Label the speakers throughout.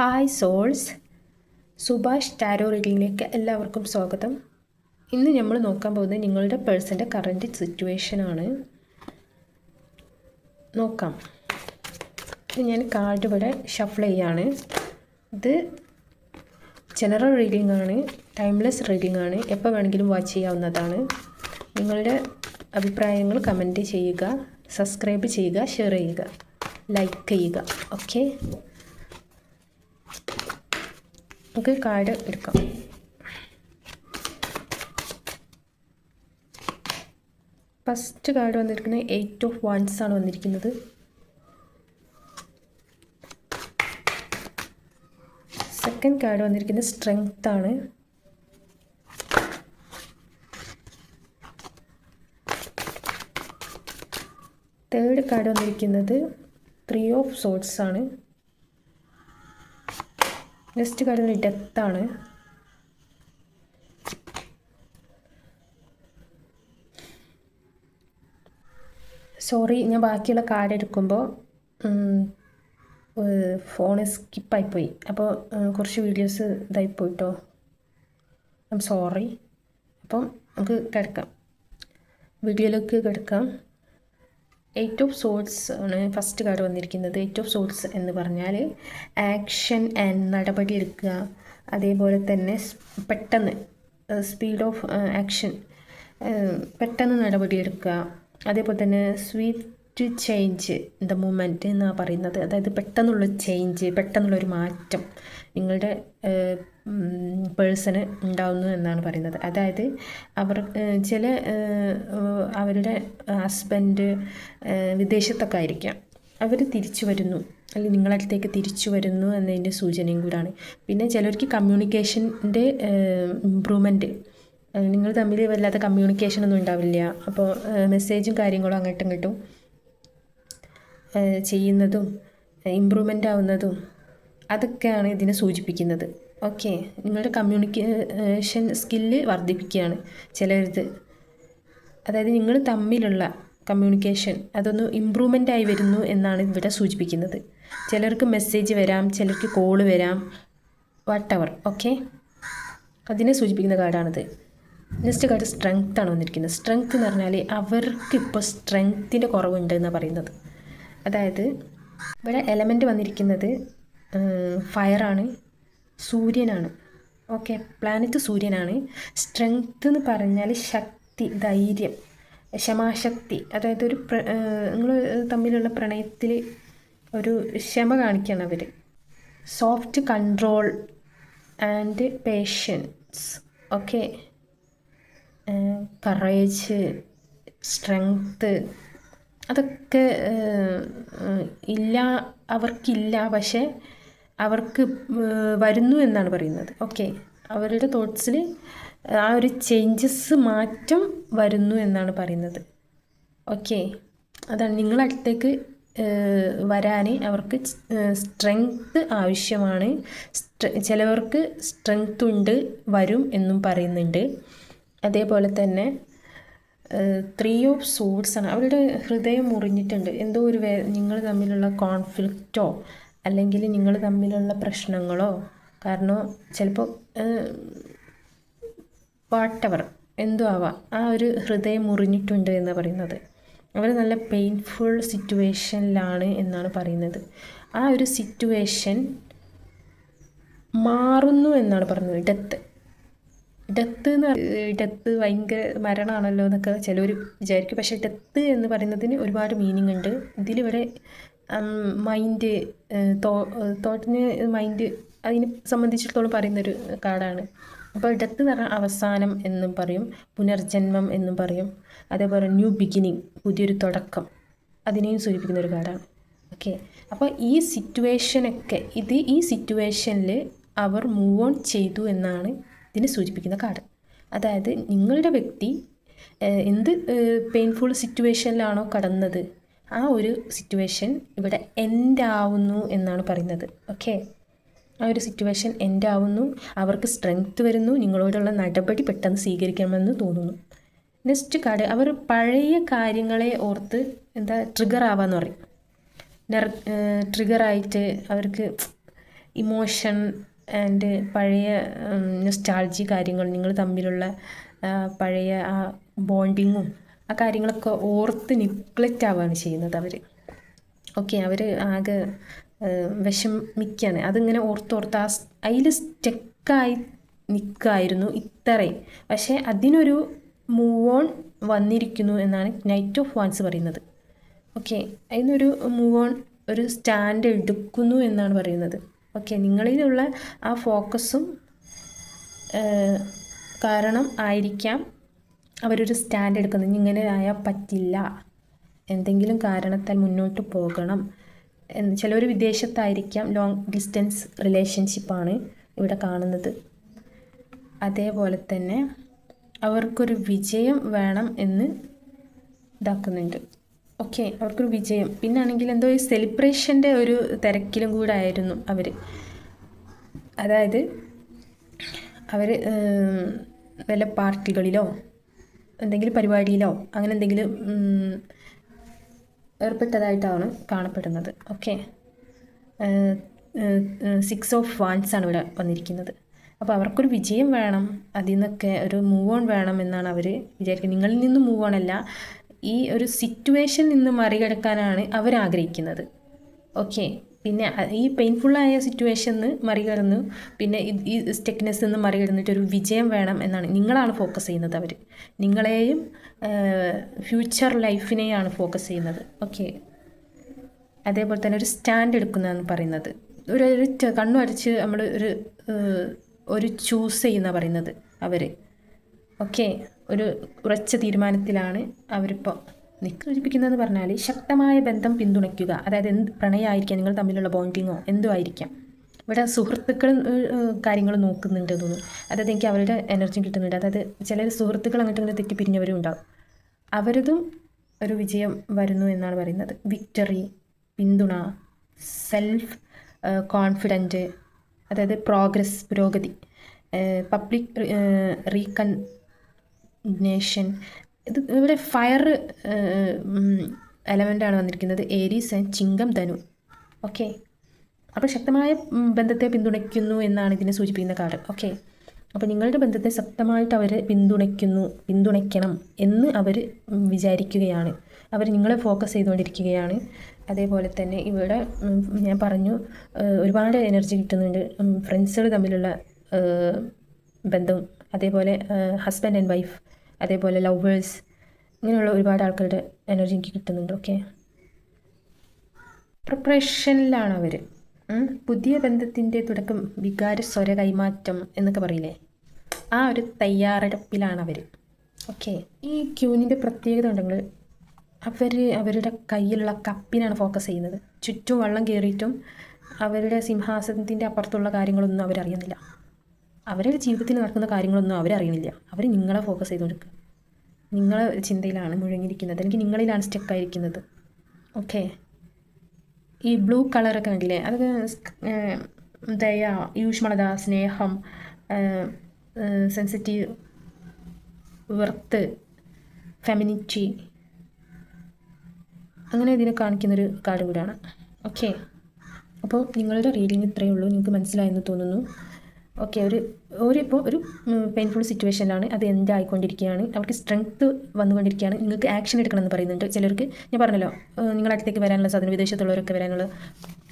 Speaker 1: Hi souls Subhash tarot റീഡിങ്ങിലേക്ക് എല്ലാവർക്കും സ്വാഗതം. ഇന്ന് നമ്മൾ നോക്കാൻ പോകുന്നത് നിങ്ങളുടെ പേഴ്സന്റെ കറന്റ് സിറ്റുവേഷനാണ് നോക്കാം. ഞാൻ കാർഡ് ഇവിടെ ഷഫിൾ ചെയ്യാണ്. ഇത് ജനറൽ റീഡിംഗ് ആണ് ടൈംലെസ് റീഡിംഗ് ആണ് എപ്പോൾ വേണമെങ്കിലും വാച്ച് ചെയ്യാവുന്നതാണ്. നിങ്ങളുടെ അഭിപ്രായങ്ങൾ കമന്റ് ചെയ്യുക സബ്സ്ക്രൈബ് ചെയ്യുക ഷെയർ ചെയ്യുക ലൈക്ക് ചെയ്യുക ഓക്കെ നമുക്ക് കാർഡ് എടുക്കാം. ഫസ്റ്റ് കാർഡ് വന്നിരിക്കുന്നത് എയ്റ്റ് ഓഫ് വൺസ് ആണ് വന്നിരിക്കുന്നത്. സെക്കൻഡ് കാർഡ് വന്നിരിക്കുന്നത് സ്ട്രെങ്ത് ആണ്. തേർഡ് കാർഡ് വന്നിരിക്കുന്നത് ത്രീ ഓഫ് സോട്ട്സ് ആണ്. Next card ഡെത്താണ്. സോറി ഞാൻ ബാക്കിയുള്ള കാർഡ് എടുക്കുമ്പോൾ ഫോൺ സ്കിപ്പായിപ്പോയി. അപ്പോൾ കുറച്ച് വീഡിയോസ് ഇതായിപ്പോയിട്ടോ. I'm sorry. അപ്പം നമുക്ക് കിടക്കാം. വീഡിയോയിലേക്ക് കിടക്കാം. എയ്റ്റ് ഓഫ് സോൾസ് ആണ് ഫസ്റ്റ് കാർഡ് വന്നിരിക്കുന്നത്. എയ്റ്റ് ഓഫ് സോൾസ് എന്ന് പറഞ്ഞാൽ ആക്ഷൻ ആൻഡ് നടപടി എടുക്കുക. അതേപോലെ തന്നെ പെട്ടെന്ന് സ്പീഡ് ഓഫ് ആക്ഷൻ പെട്ടെന്ന് നടപടി എടുക്കുക. അതേപോലെ തന്നെ സ്വീറ്റ് ചേഞ്ച് ദ മൂമെന്റ് എന്നാണ് പറയുന്നത്. അതായത് പെട്ടെന്നുള്ള ചേഞ്ച് പെട്ടെന്നുള്ളൊരു മാറ്റം നിങ്ങളുടെ പേഴ്സണ് ഉണ്ടാവുന്നു എന്നാണ് പറയുന്നത്. അതായത് അവർ ചില അവരുടെ ഹസ്ബൻഡ് വിദേശത്തൊക്കെ ആയിരിക്കാം. അവർ തിരിച്ചു വരുന്നു. അല്ലെങ്കിൽ നിങ്ങളടുത്തേക്ക് തിരിച്ചു വരുന്നു എന്നതിന്റെ സൂചനയും കൂടാണ്. പിന്നെ ചിലർക്ക് കമ്മ്യൂണിക്കേഷന്റെ ഇമ്പ്രൂവ്മെന്റ് നിങ്ങൾ തമ്മിൽ വല്ലാത്ത കമ്മ്യൂണിക്കേഷൻ ഒന്നും ഉണ്ടാവില്ല. അപ്പോൾ മെസ്സേജും കാര്യങ്ങളും അങ്ങോട്ടും ഇങ്ങോട്ടും ചെയ്യുന്നതും ഇമ്പ്രൂവ്മെന്റ് ആവുന്നതും അതൊക്കെയാണ് ഇതിനെ സൂചിപ്പിക്കുന്നത്. ഓക്കെ നിങ്ങളുടെ കമ്മ്യൂണിക്കേഷൻ സ്കില്ല് വർദ്ധിപ്പിക്കുകയാണ് ചിലരിത്. അതായത് നിങ്ങൾ തമ്മിലുള്ള കമ്മ്യൂണിക്കേഷൻ അതൊന്ന് ഇമ്പ്രൂവ്മെന്റ് ആയി വരുന്നു എന്നാണ് ഇവിടെ സൂചിപ്പിക്കുന്നത്. ചിലർക്ക് മെസ്സേജ് വരാം ചിലർക്ക് കോൾ വരാം വാട്ട് എവർ ഓക്കെ അതിനെ സൂചിപ്പിക്കുന്ന കാർഡാണിത്. നെക്സ്റ്റ് കാർഡ് സ്ട്രെങ്ത്താണ് വന്നിരിക്കുന്നത്. സ്ട്രെങ്ത് എന്ന് പറഞ്ഞാൽ അവർക്ക് ഇപ്പോൾ സ്ട്രെങ്ത്തിന്റെ കുറവുണ്ട് എന്നാണ് പറയുന്നത്. അതായത് ഇവിടെ എലമെന്റ് വന്നിരിക്കുന്നത് ഫയറാണ് സൂര്യനാണ്. ഓക്കെ പ്ലാനറ്റ് സൂര്യനാണ്. സ്ട്രെങ്ത് എന്ന് പറഞ്ഞാൽ ശക്തി ധൈര്യം ക്ഷമാശക്തി. അതായത് ഒരു പ്ര നിങ്ങൾ തമ്മിലുള്ള പ്രണയത്തിൽ ഒരു ക്ഷമ കാണിക്കുകയാണ് അവർ soft control and patience okay courage strength അതൊക്കെ ഇല്ല അവർക്കില്ല പക്ഷേ അവർക്ക് വരുന്നു എന്നാണ് പറയുന്നത്. ഓക്കെ. അവരുടെ തോട്ട്സിൽ ആ ഒരു ചേഞ്ചസ് മാറ്റം വരുന്നു എന്നാണ് പറയുന്നത്. ഓക്കെ. അതാണ് നിങ്ങളടുത്തേക്ക് വരാൻ അവർക്ക് സ്ട്രെങ്ത് ആവശ്യമാണ്. ചിലവർക്ക് സ്ട്രെങ്ത് ഉണ്ട് വരും എന്നും പറയുന്നുണ്ട്. അതേപോലെ തന്നെ ത്രീ ഓഫ് സൂട്ട്സ് ആണ്. അവരുടെ ഹൃദയം മുറിഞ്ഞിട്ടുണ്ട്. എന്തോ ഒരു വേ നിങ്ങൾ തമ്മിലുള്ള കോൺഫ്ലിക്റ്റോ അല്ലെങ്കിൽ നിങ്ങൾ തമ്മിലുള്ള പ്രശ്നങ്ങളോ കാരണം ചിലപ്പോൾ വാട്ടവർ എന്തോ ആവാം. ആ ഒരു ഹൃദയം മുറിഞ്ഞിട്ടുണ്ട് എന്ന് പറയുന്നത്. അവർ നല്ല പെയിൻഫുൾ സിറ്റുവേഷനിലാണ് എന്നാണ് പറയുന്നത്. ആ ഒരു സിറ്റുവേഷൻ മാറുന്നു എന്നാണ് പറയുന്നത്. ഡെത്ത് ഡെത്ത് എന്ന് ഡെത്ത് ഭയങ്കര മരണമാണല്ലോ എന്നൊക്കെ ചിലർ വിചാരിക്കും. പക്ഷേ ഡെത്ത് എന്ന് പറയുന്നതിന് ഒരുപാട് മീനിങ് ഉണ്ട് ഇതിലിവിടെ മൈൻഡ് തോട്ടിന് മൈൻഡ് അതിനെ സംബന്ധിച്ചിടത്തോളം പറയുന്നൊരു കാർഡാണ് അപ്പോൾ ഡെത്ത് എന്ന് പറഞ്ഞാൽ അവസാനം എന്നും പറയും പുനർജന്മം എന്നും പറയും. അതേപോലെ ന്യൂ ബിഗിനിങ് പുതിയൊരു തുടക്കം. അതിനെയും സൂചിപ്പിക്കുന്ന ഒരു കാർഡാണ് ഓക്കെ. അപ്പോൾ ഈ സിറ്റുവേഷനൊക്കെ ഇത് ഈ സിറ്റുവേഷനിൽ അവർ മൂവ് ഓൺ ചെയ്തു എന്നാണ് ഇതിനെ സൂചിപ്പിക്കുന്ന കാർഡ്. അതായത് നിങ്ങളുടെ വ്യക്തി എന്ത് പെയിൻഫുൾ സിറ്റുവേഷനിലാണോ കടന്നത് ആ ഒരു സിറ്റുവേഷൻ ഇവിടെ എൻഡ് ആവുന്നു എന്നാണ് പറയുന്നത്. ഓക്കെ ആ ഒരു സിറ്റുവേഷൻ എൻഡ് ആവുന്നു അവർക്ക് സ്ട്രെങ്ത് വരുന്നു. നിങ്ങളോടുള്ള നടപടി പെട്ടെന്ന് സ്വീകരിക്കണമെന്ന് തോന്നുന്നു. നെക്സ്റ്റ് കാർഡ് അവർ പഴയ കാര്യങ്ങളെ ഓർത്ത് എന്താ ട്രിഗർ ആവാന്ന് പറയും. ട്രിഗറായിട്ട് അവർക്ക് ഇമോഷൻ ആൻഡ് പഴയ നൊസ്റ്റാൾജി കാര്യങ്ങൾ നിങ്ങൾ തമ്മിലുള്ള പഴയ ആ ബോണ്ടിങ്ങും ആ കാര്യങ്ങളൊക്കെ ഓർത്ത് നിഗ്ലക്റ്റ് ആവുകയാണ് ചെയ്യുന്നത് അവർ ഓക്കെ അവർ ആകെ വിഷമിക്കുകയാണ് അതിങ്ങനെ ഓർത്തോർത്ത് ആ അതിൽ സ്റ്റെക്കായി നിൽക്കായിരുന്നു ഇത്രയും. പക്ഷേ അതിനൊരു മൂവ് ഓൺ വന്നിരിക്കുന്നു എന്നാണ് നൈറ്റ് ഓഫ് വാൻസ് പറയുന്നത്. ഓക്കെ അതിനൊരു മൂവ് ഓൺ ഒരു സ്റ്റാൻഡ് എടുക്കുന്നു എന്നാണ് പറയുന്നത്. ഓക്കെ നിങ്ങളിലുള്ള ആ ഫോക്കസും കാരണം ആയിരിക്കാം അവരൊരു സ്റ്റാൻഡ് എടുക്കുന്നത്. ഇങ്ങനെ ആയാൽ പറ്റില്ല. എന്തെങ്കിലും കാരണത്താൽ മുന്നോട്ട് പോകണം. എന്ന് ചിലർ വിദേശത്തായിരിക്കാം. ലോങ് ഡിസ്റ്റൻസ് റിലേഷൻഷിപ്പാണ് ഇവിടെ കാണുന്നത്. അതേപോലെ തന്നെ അവർക്കൊരു വിജയം വേണം എന്ന് ഇതാക്കുന്നുണ്ട്. ഓക്കെ അവർക്കൊരു വിജയം. പിന്നാണെങ്കിൽ എന്തോ ഒരു സെലിബ്രേഷന്റെ ഒരു തിരക്കിലും കൂടെ ആയിരുന്നു അവർ അതായത് അവർ വല്ല പാർട്ടികളിലോ എന്തെങ്കിലും പരിപാടിയിലോ അങ്ങനെ എന്തെങ്കിലും ഏർപ്പെട്ടതായിട്ടാണ് കാണപ്പെടുന്നത്. ഓക്കെ. സിക്സ് ഓഫ് വാൻസ് ആണ് ഇവിടെ വന്നിരിക്കുന്നത്. അപ്പോൾ അവർക്കൊരു വിജയം വേണം. അതിൽ നിന്നൊക്കെ ഒരു മൂവ് ഓൺ വേണം എന്നാണ് അവർ വിചാരിക്കുന്നത്. നിങ്ങളിൽ നിന്ന് മൂവ് ഓൺ അല്ല. ഈ ഒരു സിറ്റുവേഷൻ നിന്ന് മറികടക്കാനാണ് അവർ ആഗ്രഹിക്കുന്നത്. ഓക്കെ പിന്നെ ഈ പെയിൻഫുള്ളായ സിറ്റുവേഷന്ന് മറികടന്ന്. പിന്നെ ഈ സ്റ്റെക്നെസ് നിന്ന് മറികടന്നിട്ട് ഒരു വിജയം വേണം എന്നാണ് നിങ്ങളാണ് ഫോക്കസ് ചെയ്യുന്നത് അവർ. നിങ്ങളെയും ഫ്യൂച്ചർ ലൈഫിനെയാണ് ഫോക്കസ് ചെയ്യുന്നത്. ഓക്കെ അതേപോലെ തന്നെ ഒരു സ്റ്റാൻഡ് എടുക്കുന്നതെന്ന് പറയുന്നത്. ഒരു ഒരു റ്റ- കണ്ണു അടച്ച് നമ്മൾ ഒരു ഒരു ചൂസ് ചെയ്യുന്ന പറയുന്നത് അവർ. ഓക്കെ ഒരു ഉറച്ച തീരുമാനത്തിലാണ് അവരിപ്പോൾ നിൽക്കൊഴിപ്പിക്കുന്നതെന്ന് പറഞ്ഞാൽ ശക്തമായ ബന്ധം പിന്തുണയ്ക്കുക. അതായത് എന്ത് പ്രണയമായിരിക്കാം നിങ്ങൾ തമ്മിലുള്ള ബോണ്ടിങ്ങോ എന്തോ ആയിരിക്കാം. ഇവിടെ സുഹൃത്തുക്കളും കാര്യങ്ങൾ നോക്കുന്നുണ്ട് തോന്നുന്നു. അതായത് എനിക്ക് അവരുടെ എനർജി കിട്ടുന്നുണ്ട്. അതായത് ചില സുഹൃത്തുക്കൾ അങ്ങോട്ട് ഇങ്ങനെ തെറ്റിപ്പിരിഞ്ഞവരും ഉണ്ടാവും. അവരതും ഒരു വിജയം വരുന്നു എന്നാണ് പറയുന്നത്. വിക്ടറി പിന്തുണ സെൽഫ് കോൺഫിഡന്റ് അതായത് പ്രോഗ്രസ് പുരോഗതി പബ്ലിക് റീകൺനേഷൻ ഇത് ഇവിടെ ഫയർ എലമെന്റാണ് വന്നിരിക്കുന്നത്. ഏരീസ് ആൻഡ് ചിങ്കം ധനു. ഓക്കെ അപ്പോൾ ശക്തമായ ബന്ധത്തെ പിന്തുണയ്ക്കുന്നു എന്നാണ് ഇതിനെ സൂചിപ്പിക്കുന്ന കാർഡ് ഓക്കെ അപ്പോൾ നിങ്ങളുടെ ബന്ധത്തെ ശക്തമായിട്ട് അവർ പിന്തുണയ്ക്കുന്നു പിന്തുണയ്ക്കണം എന്ന് അവർ വിചാരിക്കുകയാണ്. അവർ നിങ്ങളെ ഫോക്കസ് ചെയ്തുകൊണ്ടിരിക്കുകയാണ്. അതേപോലെ തന്നെ ഇവിടെ ഞാൻ പറഞ്ഞു ഒരുപാട് എനർജി കിട്ടുന്നുണ്ട്. ഫ്രണ്ട്സുകൾ തമ്മിലുള്ള ബന്ധം. അതേപോലെ ഹസ്ബൻഡ് ആൻഡ് വൈഫ് അതേപോലെ ലവേഴ്സ് ഇങ്ങനെയുള്ള ഒരുപാട് ആൾക്കാരുടെ എനർജി എനിക്ക് കിട്ടുന്നുണ്ട് ഓക്കെ പ്രിപ്പറേഷനിലാണ് അവർ പുതിയ ബന്ധത്തിന്റെ തുടക്കം വികാര സ്വര കൈമാറ്റം എന്നൊക്കെ പറയില്ലേ? ആ ഒരു തയ്യാറെടുപ്പിലാണ് അവർ ഓക്കെ ഈ ക്യൂനിന്റെ പ്രത്യേകത ഉണ്ടെങ്കിൽ അവർ അവരുടെ കയ്യിലുള്ള കപ്പിനാണ് ഫോക്കസ് ചെയ്യുന്നത്. ചുറ്റും വെള്ളം കയറിയിട്ടും അവരുടെ സിംഹാസനത്തിന്റെ അപ്പുറത്തുള്ള കാര്യങ്ങളൊന്നും അവരറിയുന്നില്ല. അവരുടെ ജീവിതത്തിൽ നടക്കുന്ന കാര്യങ്ങളൊന്നും അവരറിയുന്നില്ല. അവർ നിങ്ങളെ ഫോക്കസ് ചെയ്തുകൊണ്ടിരിക്കുക നിങ്ങളെ ചിന്തയിലാണ് മുഴങ്ങിയിരിക്കുന്നത്. അല്ലെങ്കിൽ നിങ്ങളിലാണ് സ്റ്റക്കായിരിക്കുന്നത് ഓക്കെ ഈ ബ്ലൂ കളറൊക്കെ കണ്ടില്ലേ? അതൊക്കെ ദയ യൂഷ്മളത സ്നേഹം സെൻസിറ്റീവ് വെർത്ത് ഫെമിനിറ്റി അങ്ങനെ ഇതിനെ കാണിക്കുന്നൊരു കാർഡ് കൂടാണ്. ഓക്കെ അപ്പോൾ നിങ്ങളുടെ റീഡിങ് ഇത്രയേ ഉള്ളൂ. നിങ്ങൾക്ക് മനസ്സിലായെന്ന് തോന്നുന്നു. ഓക്കെ ഒരു ഒരു ഇപ്പോൾ ഒരു പെയിൻഫുൾ സിറ്റുവേഷനിലാണ് അത് എന്റെ ആയിക്കൊണ്ടിരിക്കുകയാണ് അവർക്ക് സ്ട്രെങ്ത്ത് വന്നുകൊണ്ടിരിക്കുകയാണ് നിങ്ങൾക്ക് ആക്ഷൻ എടുക്കണമെന്ന് പറയുന്നുണ്ട്. ചിലർക്ക് ഞാൻ പറഞ്ഞല്ലോ നിങ്ങളുടെ അടുത്തേക്ക് വരാനുള്ള സാധനം വിദേശത്തുള്ളവരൊക്കെ വരാനുള്ള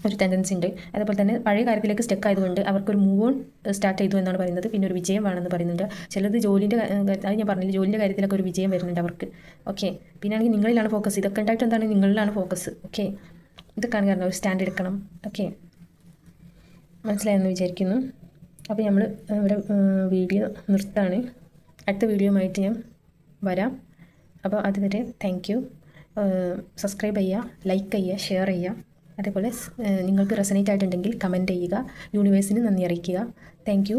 Speaker 1: ഒരു ടെൻഡൻസി ഉണ്ട്. അതേപോലെ തന്നെ പഴയ കാര്യത്തിലേക്ക് സ്റ്റെക്ക് ആയതുകൊണ്ട് അവർക്കൊരു മൂവ് ഓൺ സ്റ്റാർട്ട് ചെയ്തു എന്നാണ് പറയുന്നത്. പിന്നെ ഒരു വിജയം വേണമെന്ന് പറയുന്നുണ്ട്. ചിലത് ജോലിന്റെ അത് ഞാൻ പറഞ്ഞില്ല ജോലിന്റെ കാര്യത്തിലൊക്കെ ഒരു വിജയം വരുന്നുണ്ട് അവർക്ക്. ഓക്കെ പിന്നെ ആണെങ്കിൽ നിങ്ങളിലാണ് ഫോക്കസ് ഇതൊക്കെ ഉണ്ടായിട്ട് എന്താണ്? നിങ്ങളിലാണ് ഫോക്കസ് ഓക്കെ ഇതൊക്കെയാണ് കാരണം ഒരു സ്റ്റാൻഡ് എടുക്കണം. ഓക്കെ മനസ്സിലായെന്ന് വിചാരിക്കുന്നു. അപ്പോൾ നമ്മൾ ഇവിടെ വീഡിയോ നിർത്താണ്. അടുത്ത വീഡിയോയുമായിട്ട് ഞാൻ വരാം. അപ്പോൾ അതുവരെ താങ്ക് യു സബ്സ്ക്രൈബ് ചെയ്യുക ലൈക്ക് ചെയ്യുക ഷെയർ ചെയ്യുക. അതേപോലെ നിങ്ങൾക്ക് റെസനേറ്റ് ആയിട്ടുണ്ടെങ്കിൽ കമന്റ് ചെയ്യുക യൂണിവേഴ്സിന് നന്ദി അറിയിക്കുക. താങ്ക്